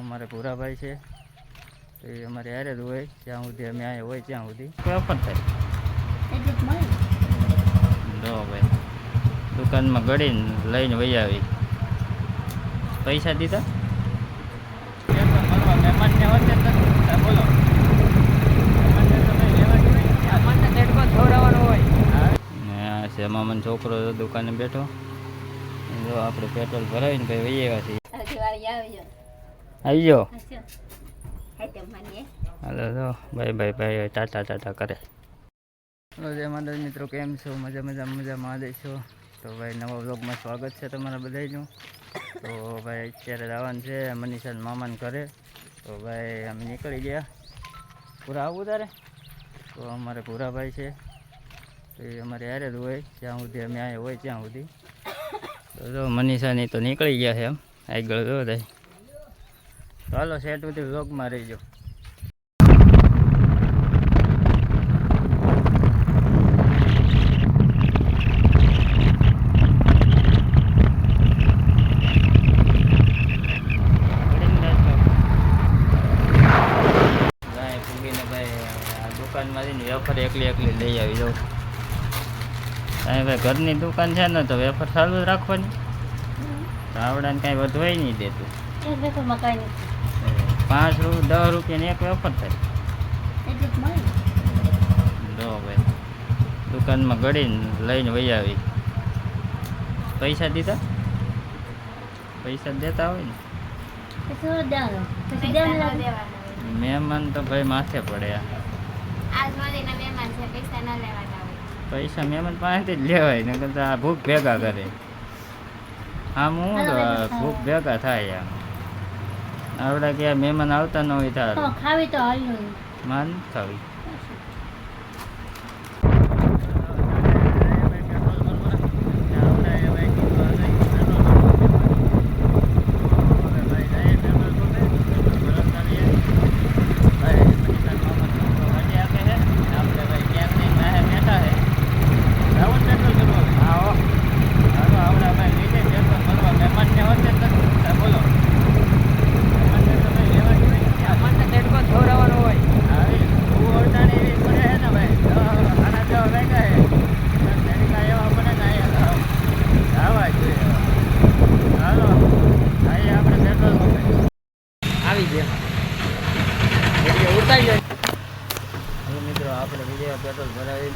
અમારે ભૂરાભાઈ છે. તો એ અમારે યારે જ હોય જ્યાં સુધી અમે અહીંયા હોય ત્યાં સુધી. ઓફર થાય જો ભાઈ દુકાનમાં ગળીને લઈને વહી આવી. પૈસા દીધા? મહેમાનને તો બોલો છે મામાનો છોકરો દુકાને બેઠો. જો આપણે પેટ્રોલ ભરાવીને ભાઈ વહી આવ્યા છીએ. આવી ગયો હાલો તો ભાઈ ભાઈ ભાઈ ટાટા ટાટા કરે. હલો જય માતાજી મિત્રો કેમ છો? મજા મજા મજા મહાદેવ છો? તો ભાઈ નવા વ્લોગમાં સ્વાગત છે તમારા બધાનું તો ભાઈ અત્યારે જવાનું છે મનીષાન મામાને ઘરે. તો ભાઈ અમે નીકળી ગયા. પૂરા આવું તારે? તો અમારે પૂરાભાઈ છે. તો એ અમારે યારે જ હોય જ્યાં સુધી અમે અહીંયા હોય ત્યાં સુધી. તો મનીષાની તો નીકળી ગયા છે એમ. આગળ જો થાય ચાલો સેટ સુધી વ્લોગમાં રહીજો. દુકાનમાંથી વેફર એકલી એકલી લઈ આવી જાઉં કાંઈ ભાઈ ઘરની દુકાન છે ને તો વેફર ચાલુ જ રાખવાની. આવડાને કાંઈ વધવાય નહીં દેતું. પાંચ રૂ દસ રૂપિયાની એક વેફર થાય. જો ભાઈ. દુકાનમાં ગળીને લઈને વહી આવી. પૈસા દીધા? પૈસા દેતા હોય ને? મહેમાન તો ભાઈ માથે પડે. આ. પૈસા મહેમાન પાસેથી જ લેવાય ને કરતા આ ભૂખ ભેગા કરે. આમ હું આ ભૂખ ભેગા થાય આમ આવડા કે મહેમાન આવતા ન હોય તાર. ખાવી તો હાલ માન ખાવી. ઉતારી હવે મિત્રો આપણે વીડિયો પેટ્રોલ ભરાવી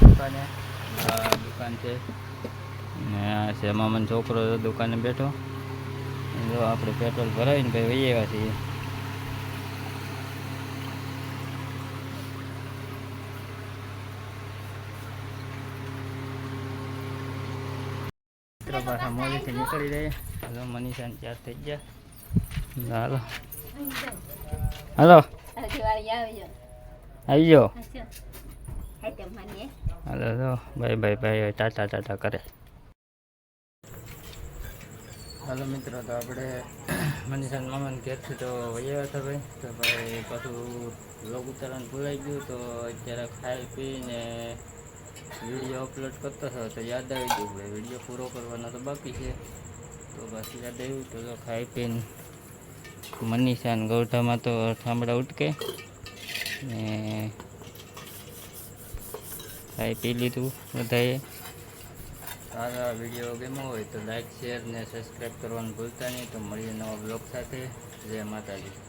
દુકાને. દુકાન છે. ને આ છે છોકરો દુકાને બેઠો. જો આપણે પેટ્રોલ ભરાવીને ભાઈ વહી આવ્યા છીએ. મિત્રો પાછા મોડીથી નીકળી જઈએ. હલો, મનીષાન ચાર થઈ ગયા. હાલો. હાલો. આવી જાઓ. હાલો તો ભાઈ ભાઈ ભાઈ ટાટા ટાટા કરે. હાલો મિત્રો તો આપણે મનીષાન મામાને ઘેરથી તો વૈયા હતા ભાઈ. તો ભાઈ પાછું લોગ ઉતારવાનું ભૂલાઈ ગયું તો અત્યારે ખાઈ પીને વીડિયો અપલોડ કરતો હતો. તો યાદ આવી ગયું ભાઈ વીડિયો પૂરો કરવાનો તો બાકી છે. તો બસ યાદ આવ્યું તો ખાઈ પીને મનીષાન ગૌઠામાં તો ઠામડા ઉટકે. ને ખાઈ પી લીધું બધાએ. સારા વીડિયો ગમ્યો હોય તો લાઈક શેર ને સબસ્ક્રાઈબ કરવાનું ભૂલતા નહીં. તો મળીએ નવા બ્લોગ સાથે. જય માતાજી.